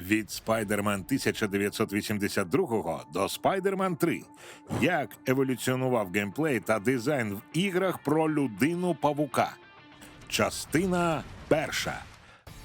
Від Spider-Man 1982 до Spider-Man 3. Як еволюціонував геймплей та дизайн в іграх про людину павука. Частина перша.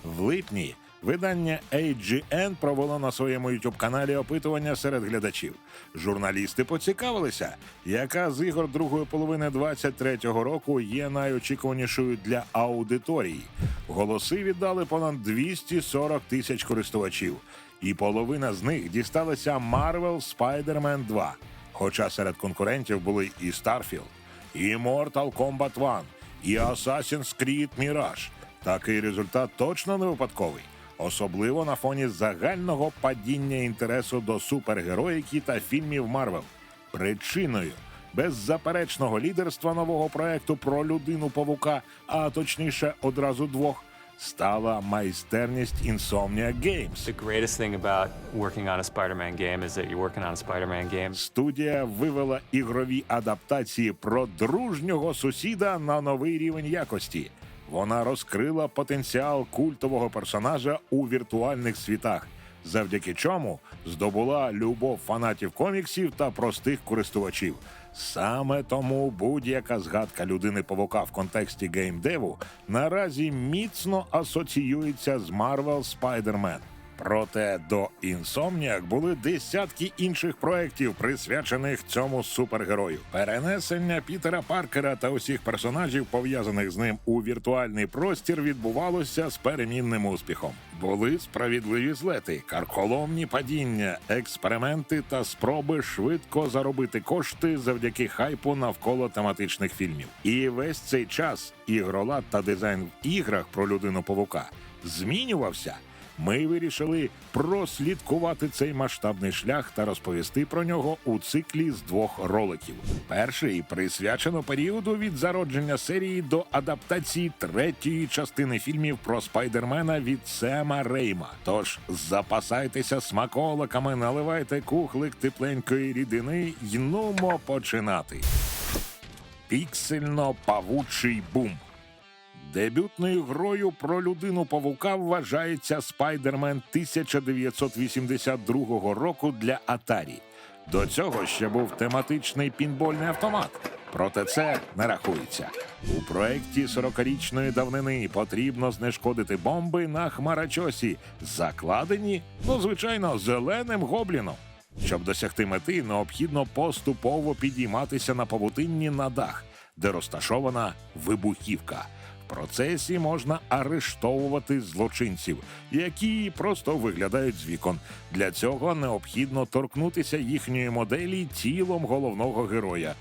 В липні видання AGN провело на своєму youtube каналі опитування серед глядачів. Журналісти поцікавилися, яка з ігор другої половини 23-го року є найочікуванішою для аудиторії. Голоси віддали понад 240 тисяч користувачів, і половина з них дісталася Marvel Spider-Man 2. Хоча серед конкурентів були і Starfield, і Mortal Kombat 1, і Assassin's Creed Mirage. Такий результат точно не випадковий, особливо на фоні загального падіння інтересу до супергероїки та фільмів Марвел. Причиною беззаперечного лідерства нового проекту про людину павука, а точніше одразу двох, стала майстерність Insomnia Games. The greatest thing about working on a Spider-Man game is that you're working on a Spider-Man game. Студія вивела ігрові адаптації про дружнього сусіда на новий рівень якості. Вона розкрила потенціал культового персонажа у віртуальних світах, завдяки чому здобула любов фанатів коміксів та простих користувачів. Саме тому будь-яка згадка людини павука в контексті геймдеву наразі міцно асоціюється з Marvel Spider-Man. Проте до Insomniac були десятки інших проєктів, присвячених цьому супергерою. Перенесення Пітера Паркера та усіх персонажів, пов'язаних з ним у віртуальний простір, відбувалося з перемінним успіхом. Були справедливі злети, карколомні падіння, експерименти та спроби швидко заробити кошти завдяки хайпу навколо тематичних фільмів. І весь цей час ігролад та дизайн в іграх про людину павука змінювався. Ми вирішили прослідкувати цей масштабний шлях та розповісти про нього у циклі з двох роликів. Перший присвячено періоду від зародження серії до адаптації третьої частини фільмів про спайдермена від Сема Рейма. Тож запасайтеся смаколиками, наливайте кухлик тепленької рідини й нумо починати. Піксельно-павучий бум. Дебютною грою про людину павука вважається Spider-Man 1982 року для Atari. До цього ще був тематичний пінбольний автомат. Проте це не рахується. У проєкті 40-річної давнини потрібно знешкодити бомби на хмарачосі, закладені, ну звичайно, зеленим гобліном. Щоб досягти мети, необхідно поступово підійматися на павутинні на дах, де розташована вибухівка. Процесі можна арештовувати злочинців, які просто виглядають з вікон. Для цього необхідно торкнутися їхньої моделі тілом головного героя.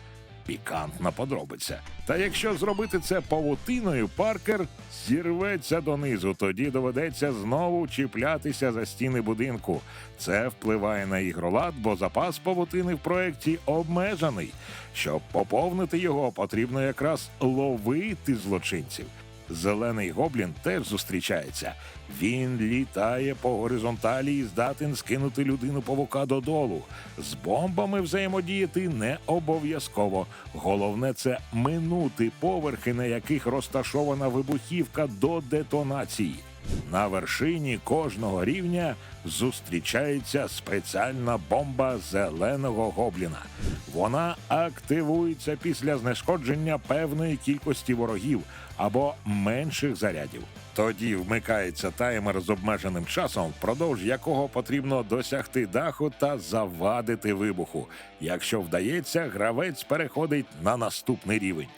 Пікантна подробиця. Та якщо зробити це павутиною, Паркер зірветься донизу. Тоді доведеться знову чіплятися за стіни будинку. Це впливає на ігролад, бо запас павутини в проєкті обмежений. Щоб поповнити його, потрібно якраз ловити злочинців. Зелений гоблін теж зустрічається. Він літає по горизонталі і здатен скинути людину павука додолу. З бомбами взаємодіяти не обов'язково. Головне це минути поверхи, на яких розташована вибухівка до детонації. На вершині кожного рівня зустрічається спеціальна бомба зеленого гобліна. Вона активується після знешкодження певної кількості ворогів або менших зарядів. Тоді вмикається таймер з обмеженим часом, впродовж якого потрібно досягти даху та завадити вибуху. Якщо вдається, гравець переходить на наступний рівень.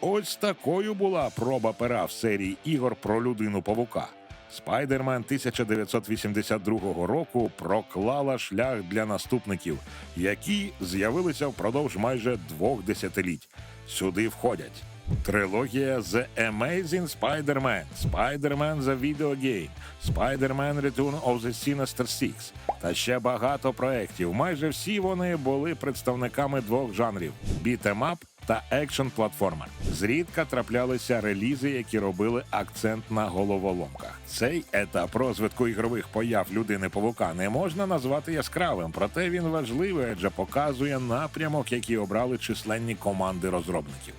Ось такою була проба пера в серії ігор про людину павука. Спайдермен 1982 року проклала шлях для наступників, які з'явилися впродовж майже двох десятиліть. Сюди входять трилогія The Amazing Spider-Man, Spider-Man The Video Game, Spider-Man Return of the Sinister Six та ще багато проєктів. Майже всі вони були представниками двох жанрів: бітемап та екшн платформа. Зрідка траплялися релізи, які робили акцент на головоломках. Цей етап розвитку ігрових появ людини павука не можна назвати яскравим, проте він важливий, адже показує напрямок, який обрали численні команди розробників.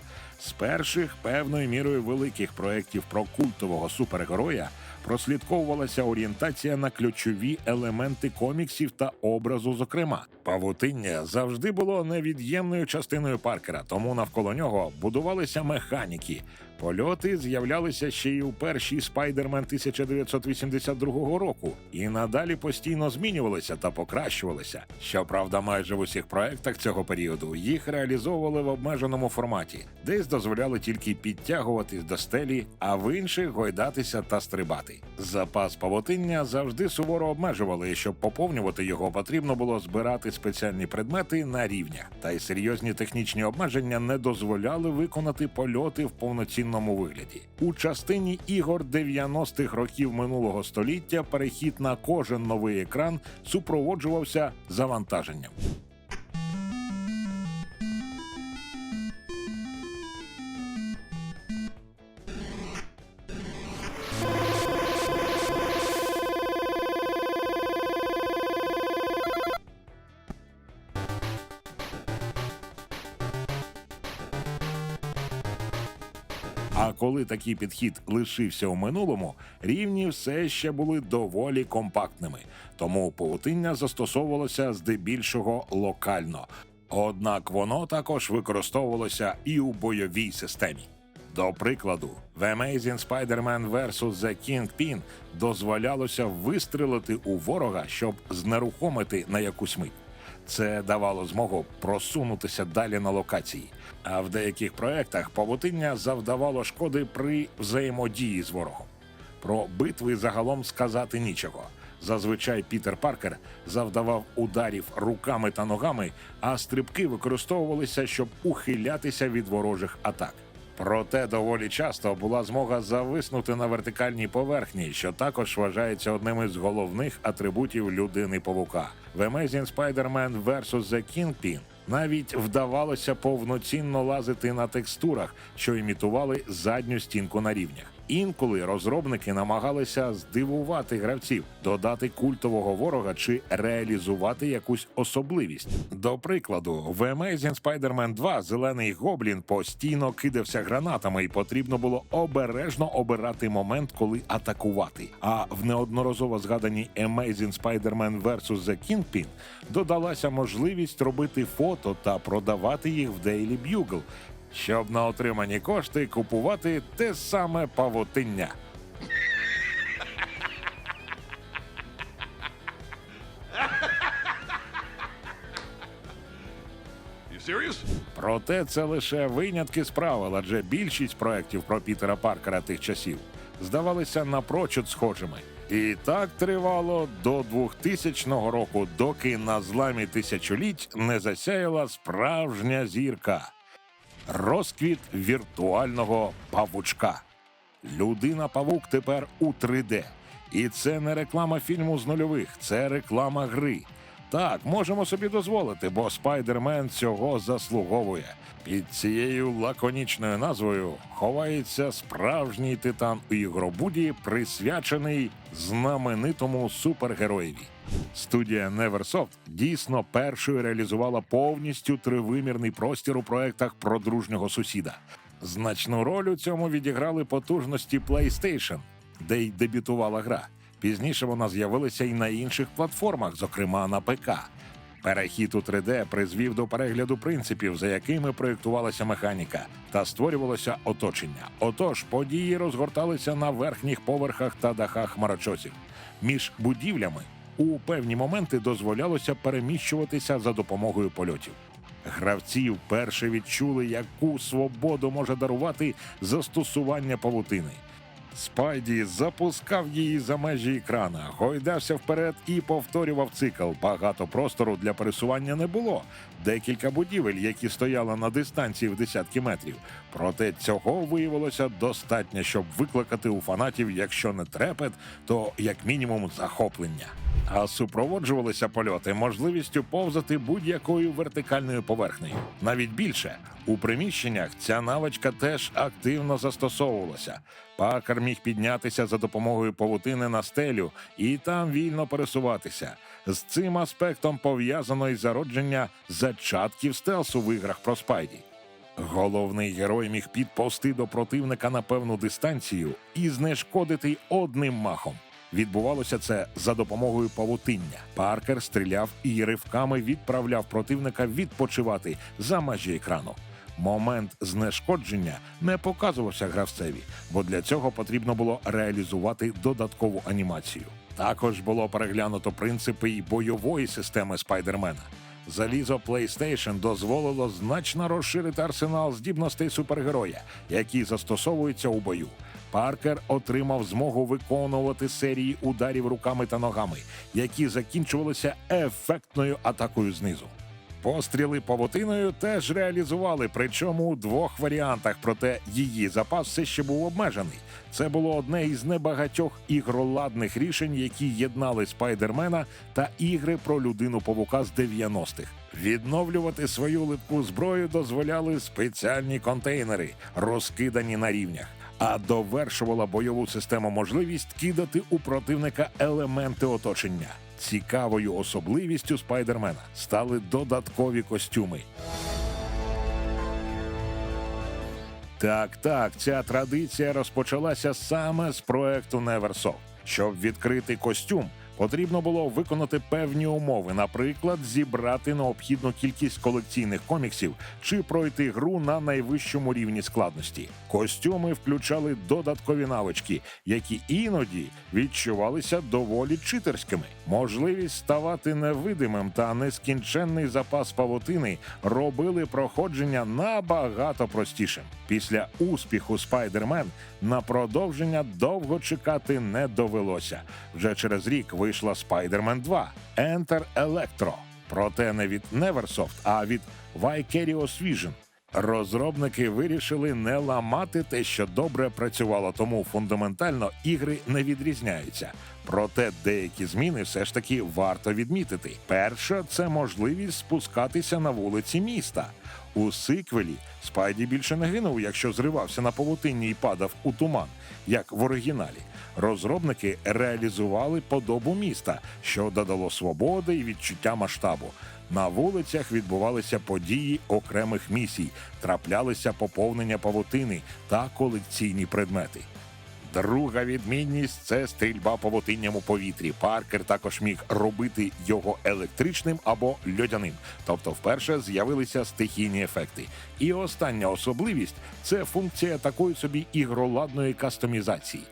З перших певною мірою великих проєктів про культового супергероя прослідковувалася орієнтація на ключові елементи коміксів та образу. Зокрема, павутиння завжди було невід'ємною частиною Паркера, тому навколо нього будувалися механіки. Польоти з'являлися ще й у першій Спайдермен 1982 року, і надалі постійно змінювалися та покращувалися. Щоправда, майже в усіх проектах цього періоду їх реалізовували в обмеженому форматі, десь дозволяли тільки підтягуватись до стелі, а в інших гойдатися та стрибати. Запас павутиння завжди суворо обмежували, і щоб поповнювати його, потрібно було збирати спеціальні предмети на рівнях. Та й серйозні технічні обмеження не дозволяли виконати польоти в повноцінному вигляді. У частині ігор 90-х років минулого століття перехід на кожен новий екран супроводжувався завантаженням. Коли такий підхід лишився у минулому, рівні все ще були доволі компактними, тому павутиння застосовувалося здебільшого локально. Однак воно також використовувалося і у бойовій системі. До прикладу, в Amazing Spider-Man vs. The Kingpin дозволялося вистрелити у ворога, щоб знерухомити на якусь мить. Це давало змогу просунутися далі на локації. А в деяких проектах павутиння завдавало шкоди при взаємодії з ворогом. Про битви загалом сказати нічого. Зазвичай Пітер Паркер завдавав ударів руками та ногами, а стрибки використовувалися, щоб ухилятися від ворожих атак. Проте доволі часто була змога зависнути на вертикальній поверхні, що також вважається одним із головних атрибутів людини павука. В Amazing Spider-Man vs. The Kingpin навіть вдавалося повноцінно лазити на текстурах, що імітували задню стінку на рівнях. Інколи розробники намагалися здивувати гравців, додати культового ворога чи реалізувати якусь особливість. До прикладу, в Amazing Spider-Man 2 зелений гоблін постійно кидався гранатами, і потрібно було обережно обирати момент, коли атакувати. А в неодноразово згаданій Amazing Spider-Man vs. The Kingpin додалася можливість робити фото та продавати їх в Daily Bugle, щоб на отримані кошти купувати те саме павутиння. Проте це лише винятки з правил, адже більшість проєктів про Пітера Паркера тих часів здавалися напрочуд схожими. І так тривало до 2000 року, доки на зламі тисячоліть не засяяла справжня зірка. Розквіт віртуального павучка. Людина павук тепер у 3D. І це не реклама фільму з нульових, це реклама гри. Так, можемо собі дозволити, бо Спайдермен цього заслуговує. Під цією лаконічною назвою ховається справжній титан у ігробуді, присвячений знаменитому супергероєві. Студія Neversoft дійсно першою реалізувала повністю тривимірний простір у проектах про дружнього сусіда. Значну роль у цьому відіграли потужності PlayStation, де й дебютувала гра. Пізніше вона з'явилася і на інших платформах, зокрема на ПК. Перехід у 3D призвів до перегляду принципів, за якими проєктувалася механіка, та створювалося оточення. Отож, події розгорталися на верхніх поверхах та дахах хмарочосів. Між будівлями у певні моменти дозволялося переміщуватися за допомогою польотів. Гравці вперше відчули, яку свободу може дарувати застосування павутини. Спайді запускав її за межі екрана, гойдався вперед і повторював цикл. Багато простору для пересування не було. Декілька будівель, які стояли на дистанції в десятки метрів. Проте цього виявилося достатньо, щоб викликати у фанатів, якщо не трепет, то як мінімум захоплення. А супроводжувалися польоти можливістю повзати будь-якою вертикальною поверхнею. Навіть більше у приміщеннях ця навичка теж активно застосовувалася. Пакер міг піднятися за допомогою павутини на стелю і там вільно пересуватися. З цим аспектом пов'язано й зародження зачатків стелсу в іграх про спайді. Головний герой міг підповсти до противника на певну дистанцію і знешкодити одним махом. Відбувалося це за допомогою павутиння. Паркер стріляв і ривками відправляв противника відпочивати за межі екрану. Момент знешкодження не показувався гравцеві, бо для цього потрібно було реалізувати додаткову анімацію. Також було переглянуто принципи й бойової системи спайдермена. Залізо PlayStation дозволило значно розширити арсенал здібностей супергероя, які застосовуються у бою. Паркер отримав змогу виконувати серії ударів руками та ногами, які закінчувалися ефектною атакою знизу. Постріли павутиною теж реалізували, причому у двох варіантах, проте її запас все ще був обмежений. Це було одне із небагатьох ігроладних рішень, які єднали спайдермена та ігри про людину павука з 90-х. Відновлювати свою липку зброю дозволяли спеціальні контейнери, розкидані на рівнях. А довершувала бойову систему можливість кидати у противника елементи оточення. Цікавою особливістю спайдермена стали додаткові костюми. Так, так, ця традиція розпочалася саме з проекту Neversoft. Щоб відкрити костюм, потрібно було виконати певні умови, наприклад, зібрати необхідну кількість колекційних коміксів чи пройти гру на найвищому рівні складності. Костюми включали додаткові навички, які іноді відчувалися доволі читерськими. Можливість ставати невидимим та нескінченний запас павутини робили проходження набагато простішим. Після успіху Spider-Man на продовження довго чекати не довелося. Вже через рік вийшла Spider-Man 2 Enter Electro. Проте не від Neversoft, а від Vicarious Vision. Розробники вирішили не ламати те, що добре працювало, тому фундаментально ігри не відрізняються. Проте деякі зміни все ж таки варто відмітити. Перше це можливість спускатися на вулиці міста. У сиквелі Спайді більше не гинув, якщо зривався на павутинні і падав у туман, як в оригіналі. Розробники реалізували подобу міста, що додало свободи і відчуття масштабу. На вулицях відбувалися події окремих місій, траплялися поповнення павутини та колекційні предмети. Друга відмінність це стрільба павутинням у повітрі. Паркер також міг робити його електричним або льодяним, тобто вперше з'явилися стихійні ефекти. І остання особливість це функція такої собі ігроладної кастомізації.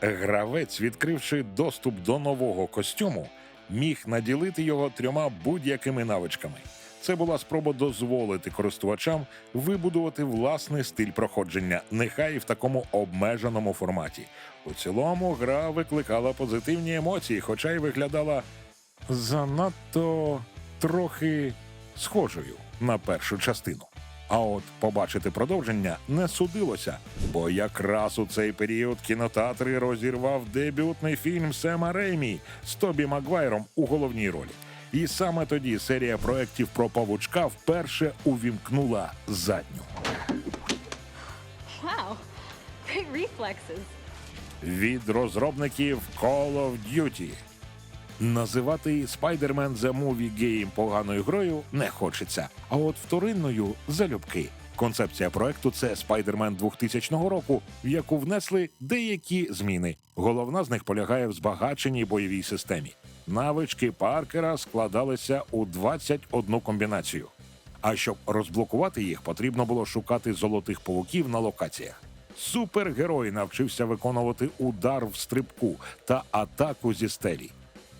Гравець, відкривши доступ до нового костюму, міг наділити його трьома будь-якими навичками. Це була спроба дозволити користувачам вибудувати власний стиль проходження, нехай і в такому обмеженому форматі. У цілому гра викликала позитивні емоції, хоча й виглядала занадто трохи схожою на першу частину. А от побачити продовження не судилося, бо якраз у цей період кінотеатри розірвав дебютний фільм Сема Реймі з Тобі Магвайром у головній ролі. І саме тоді серія проєктів про павучка вперше увімкнула задню. Wow, great reflexes. від розробників Call of Duty. Називати Spider-Man The Movie Game поганою грою не хочеться, а от вторинною залюбки. Концепція проекту це Spider-Man 2000 року, в яку внесли деякі зміни. Головна з них полягає в збагаченій бойовій системі. Навички Паркера складалися у 21 комбінацію. А щоб розблокувати їх, потрібно було шукати золотих павуків на локаціях. Супергерой навчився виконувати удар в стрибку та атаку зі стелі.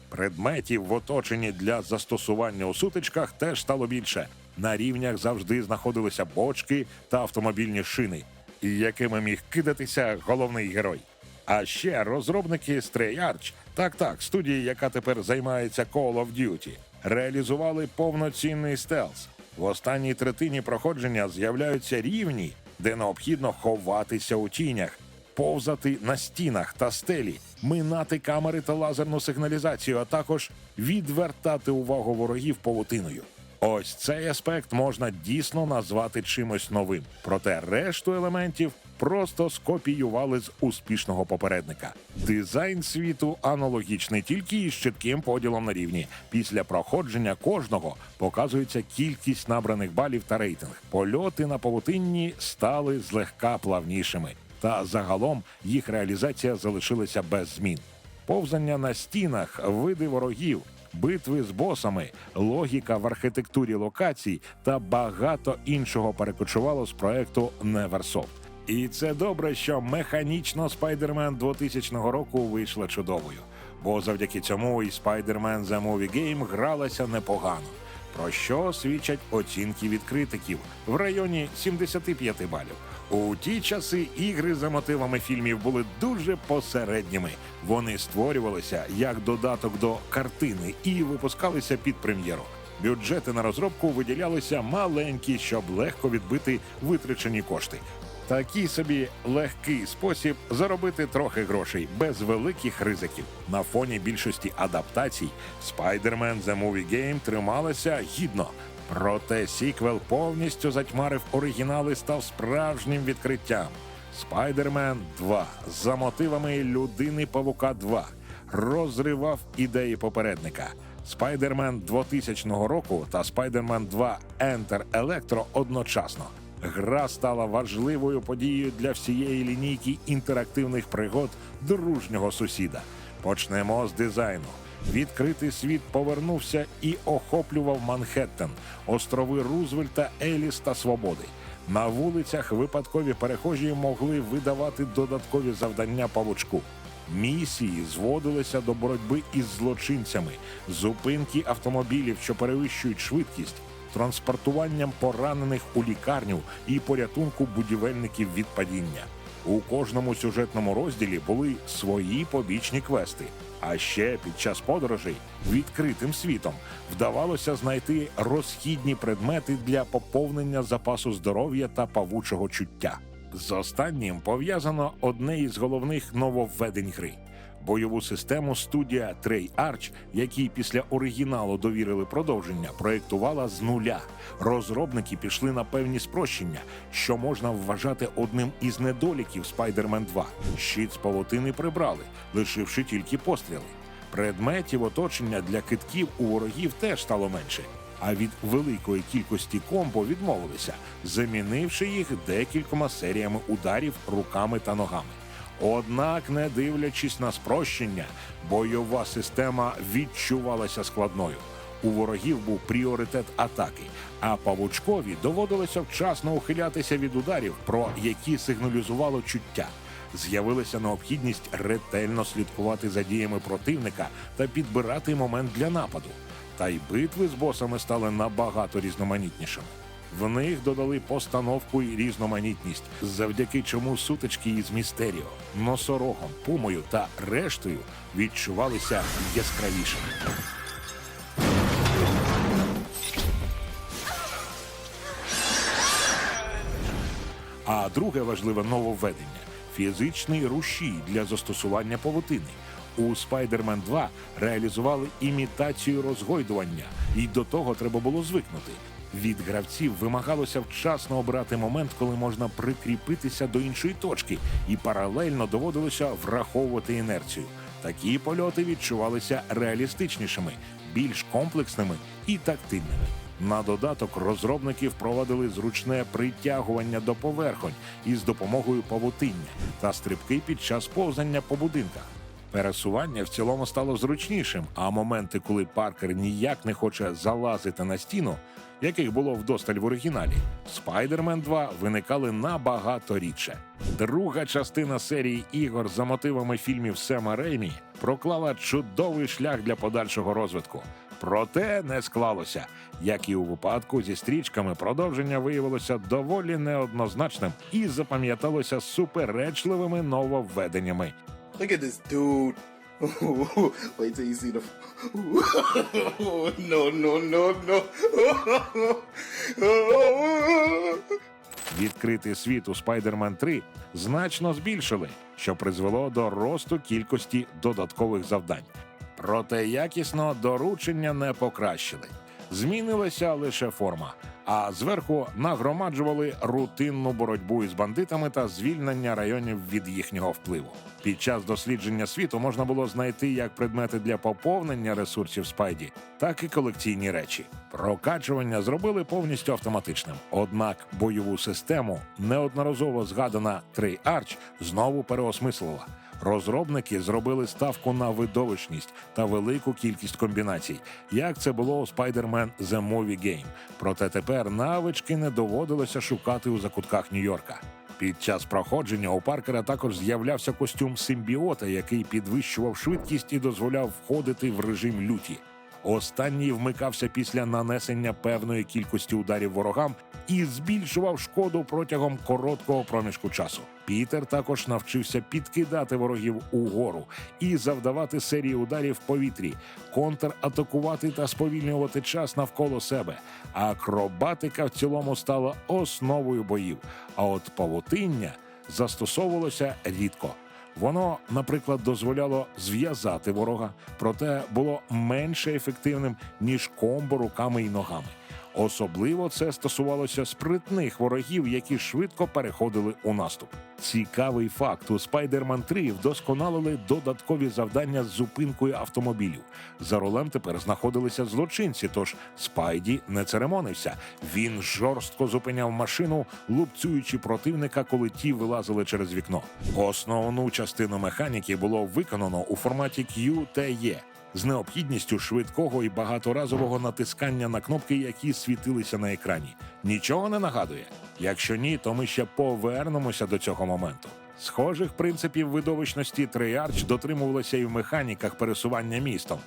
Предметів в оточенні для застосування у сутичках теж стало більше. На рівнях завжди знаходилися бочки та автомобільні шини, якими міг кидатися головний герой. А ще розробники Stray так так, студії, яка тепер займається Call of Duty, реалізували повноцінний стелс. В останній третині проходження з'являються рівні, де необхідно ховатися у тінях, повзати на стінах та стелі, минати камери та лазерну сигналізацію, а також відвертати увагу ворогів павутиною. Ось цей аспект можна дійсно назвати чимось новим. Проте решту елементів просто скопіювали з успішного попередника. Дизайн світу аналогічний, тільки із чітким поділом на рівні. Після проходження кожного показується кількість набраних балів та рейтинг. Польоти на павутинні стали злегка плавнішими, та загалом їх реалізація залишилася без змін. Повзання на стінах, види ворогів, битви з босами, логіка в архітектурі локацій та багато іншого перекочувало з проекту Neversoft. І це добре, що механічно Spider-Man 2000 року вийшла чудовою, бо завдяки цьому і Spider-Man The Movie Game гралася непогано. Про що свідчать оцінки від критиків в районі 75 балів. У ті часи ігри за мотивами фільмів були дуже посередніми. Вони створювалися як додаток до картини і випускалися під прем'єру. Бюджети на розробку виділялися маленькі, щоб легко відбити витрачені кошти. Такий собі легкий спосіб заробити трохи грошей без великих ризиків. На фоні більшості адаптацій Spider-Man The Movie Game трималася гідно. Проте сіквел повністю затьмарив оригінал і став справжнім відкриттям. Spider-Man 2 за мотивами людини Павука 2 розривав ідеї попередника. Spider-Man 2000 року та Spider-Man 2 Enter Electro одночасно. Гра стала важливою подією для всієї лінійки інтерактивних пригод дружнього сусіда. Почнемо з дизайну. Відкритий світ повернувся і охоплював Манхеттен, острови Рузвельта, Еліс та Свободи. На вулицях випадкові перехожі могли видавати додаткові завдання павучку. Місії зводилися до боротьби із злочинцями, зупинки автомобілів, що перевищують швидкість, транспортуванням поранених у лікарню і порятунку будівельників від падіння. У кожному сюжетному розділі були свої побічні квести. А ще під час подорожей відкритим світом вдавалося знайти розхідні предмети для поповнення запасу здоров'я та павучого чуття. З останнім пов'язано одне із головних нововведень гри бойову систему студія Treyarch, якій після оригіналу довірили продовження, проєктувала з нуля. Розробники пішли на певні спрощення, що можна вважати одним із недоліків Spider-Man 2. Щит з павутини прибрали, лишивши тільки постріли. Предметів оточення для китків у ворогів теж стало менше. А від великої кількості комбо відмовилися, замінивши їх декількома серіями ударів руками та ногами. Однак, не дивлячись на спрощення, бойова система відчувалася складною. У ворогів був пріоритет атаки, а павучкові доводилося вчасно ухилятися від ударів, про які сигналізувало чуття. З'явилася необхідність ретельно слідкувати за діями противника та підбирати момент для нападу. Та й битви з босами стали набагато різноманітнішими. В них додали постановку і різноманітність, завдяки чому сутички із Містеріо, носорогом, пумою та рештою відчувалися яскравішими. А друге важливе нововведення фізичний рушій для застосування павутини. У Spider-Man 2 реалізували імітацію розгойдування, і до того треба було звикнути. Від гравців вимагалося вчасно обрати момент, коли можна прикріпитися до іншої точки, і паралельно доводилося враховувати інерцію. Такі польоти відчувалися реалістичнішими, більш комплексними і тактильними. На додаток розробники впровадили зручне притягування до поверхонь із допомогою павутиння та стрибки під час повзання по будинках. Пересування в цілому стало зручнішим, а моменти, коли Паркер ніяк не хоче залазити на стіну, яких було вдосталь в оригіналі, Spider-Man 2 виникали набагато рідше. Друга частина серії ігор за мотивами фільмів Сема Реймі проклала чудовий шлях для подальшого розвитку. Проте не склалося. Як і у випадку зі стрічками, продовження виявилося доволі неоднозначним і запам'яталося суперечливими нововведеннями. Look at this dude. Wait till you see the. no, no, no, no. Відкритий світ у Spider-Man 3 значно збільшили, що призвело до росту кількості додаткових завдань. Проте якісно доручення не покращили. Змінилася лише форма. А зверху нагромаджували рутинну боротьбу із бандитами та звільнення районів від їхнього впливу. Під час дослідження світу можна було знайти як предмети для поповнення ресурсів Спайді, так і колекційні речі. Прокачування зробили повністю автоматичним. Однак бойову систему, неодноразово згадана Treyarch, знову переосмислила. Розробники зробили ставку на видовищність та велику кількість комбінацій, як це було у Spider-Man The Movie Game. Проте тепер навички не доводилося шукати у закутках Нью-Йорка. Під час проходження у Паркера також з'являвся костюм симбіота, який підвищував швидкість і дозволяв входити в режим люті. Останній вмикався після нанесення певної кількості ударів ворогам і збільшував шкоду протягом короткого проміжку часу. Пітер також навчився підкидати ворогів угору і завдавати серії ударів в повітрі, контратакувати та сповільнювати час навколо себе. Акробатика в цілому стала основою боїв. А от павутиння застосовувалося рідко. Воно, наприклад, дозволяло зв'язати ворога, проте було менше ефективним ніж комбо руками і ногами. Особливо це стосувалося спритних ворогів, які швидко переходили у наступ. Цікавий факт: у Spider-Man 3 вдосконалили додаткові завдання з зупинкою автомобілів. За рулем тепер знаходилися злочинці, тож Спайді не церемонився. Він жорстко зупиняв машину, лупцюючи противника, коли ті вилазили через вікно. Основну частину механіки було виконано у форматі QTE з необхідністю швидкого і багаторазового натискання на кнопки, які світилися на екрані. Нічого не нагадує. Якщо ні, то ми ще повернемося до цього моменту. Схожих принципів видовищності Treyarch дотримувалися і в механіках пересування містом.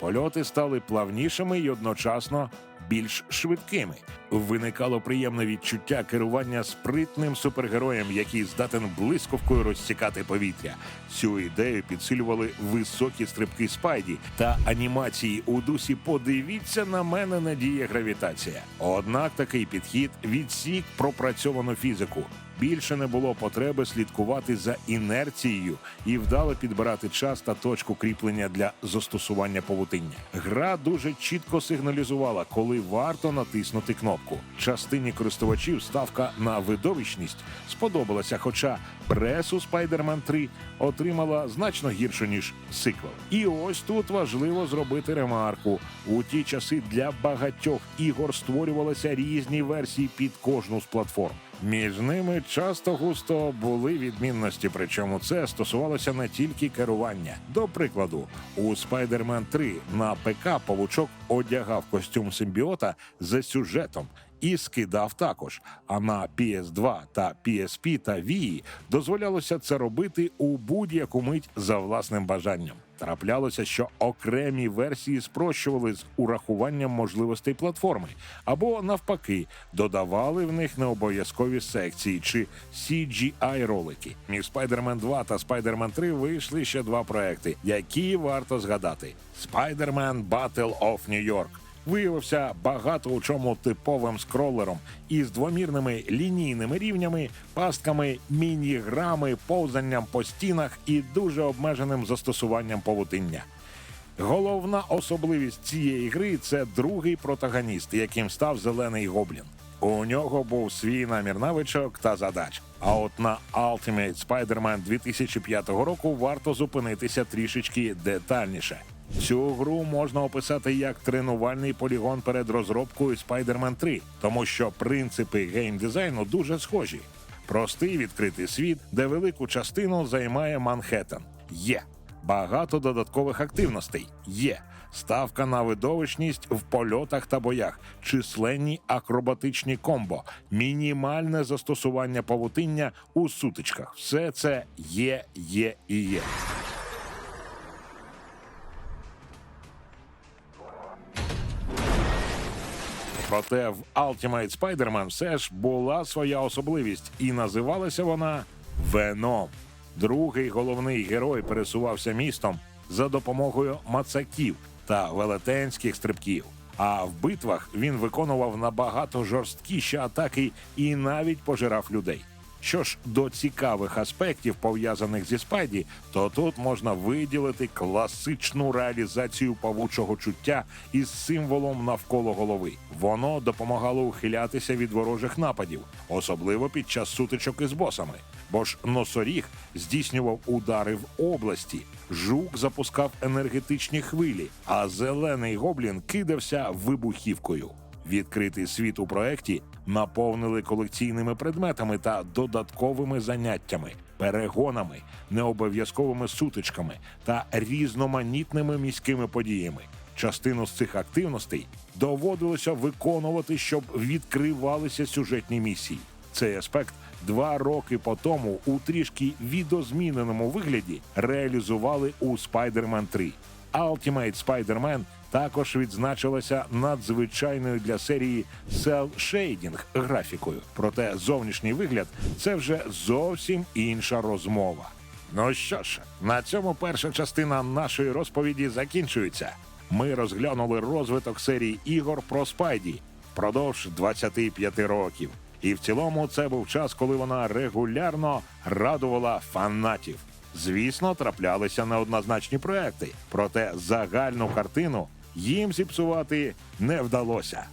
Польоти стали плавнішими і одночасно більш швидкими. Виникало приємне відчуття керування спритним супергероєм, який здатен блискавкою розсікати повітря. Цю ідею підсилювали високі стрибки спайді та анімації у дусі. Подивіться на мене, не діє гравітація. Однак такий підхід відсік пропрацьовану фізику. Більше не було потреби слідкувати за інерцією і вдало підбирати час та точку кріплення для застосування павутиння. Гра дуже чітко сигналізувала, коли варто натиснути кнопку. Частині користувачів ставка на видовищність сподобалася, хоча пресу Spider-Man 3 отримала значно гірше ніж сиквел. І ось тут важливо зробити ремарку: у ті часи для багатьох ігор створювалися різні версії під кожну з платформ. Між ними часто густо були відмінності, причому це стосувалося не тільки керування. До прикладу, у Spider-Man 3 на ПК павучок одягав костюм симбіота за сюжетом і скидав також. А на PS2 та PSP та Wii дозволялося це робити у будь-яку мить за власним бажанням. Траплялося, що окремі версії спрощували з урахуванням можливостей платформи, або навпаки, додавали в них необов'язкові секції чи CGI ролики. Між Spider-Man 2 та Spider-Man 3 вийшли ще два проекти, які варто згадати: Spider-Man Battle of New York виявився багато у чому типовим скролером із двомірними лінійними рівнями, пастками, міні-грами, повзанням по стінах і дуже обмеженим застосуванням павутиння. Головна особливість цієї гри це другий протагоніст, яким став зелений гоблін. У нього був свій намір навичок та задач. А от на Ultimate Spider-Man 2005 року варто зупинитися трішечки детальніше. Цю гру можна описати як тренувальний полігон перед розробкою Spider-Man 3, тому що принципи геймдизайну дуже схожі. Простий відкритий світ, де велику частину займає Манхеттен. Є багато додаткових активностей. Є ставка на видовищність в польотах та боях, численні акробатичні комбо, мінімальне застосування павутиння у сутичках. Все це є, є і є. Проте в Ultimate Spider-Man все ж була своя особливість, і називалася вона Веном. Другий головний герой пересувався містом за допомогою мацаків та велетенських стрибків. А в битвах він виконував набагато жорсткіші атаки і навіть пожирав людей. Що ж до цікавих аспектів, пов'язаних зі Спайді, то тут можна виділити класичну реалізацію павучого чуття із символом навколо голови. Воно допомагало ухилятися від ворожих нападів, особливо під час сутичок із босами. Бо ж носоріг здійснював удари в області, жук запускав енергетичні хвилі, а зелений гоблін кидався вибухівкою. Відкритий світ у проекті наповнили колекційними предметами та додатковими заняттями, перегонами, необов'язковими сутичками та різноманітними міськими подіями. Частину з цих активностей доводилося виконувати, щоб відкривалися сюжетні місії. Цей аспект два роки по тому у трішки відозміненому вигляді реалізували у Spider-Man 3. Ultimate Spider-Man також відзначилася надзвичайною для серії Cell Shading графікою. Проте зовнішній вигляд це вже зовсім інша розмова. Ну що ж, на цьому перша частина нашої розповіді закінчується. Ми розглянули розвиток серії ігор про Спайді впродовж 25 років. І в цілому це був час, коли вона регулярно радувала фанатів. Звісно, траплялися неоднозначні проекти, проте загальну картину їм зіпсувати не вдалося.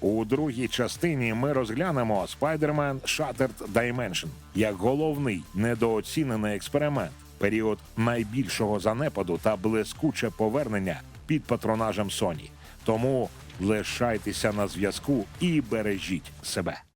У другій частині ми розглянемо Spider-Man Shattered Dimension як головний недооцінений експеримент, період найбільшого занепаду та блискуче повернення під патронажем Sony. Тому лишайтеся на зв'язку і бережіть себе.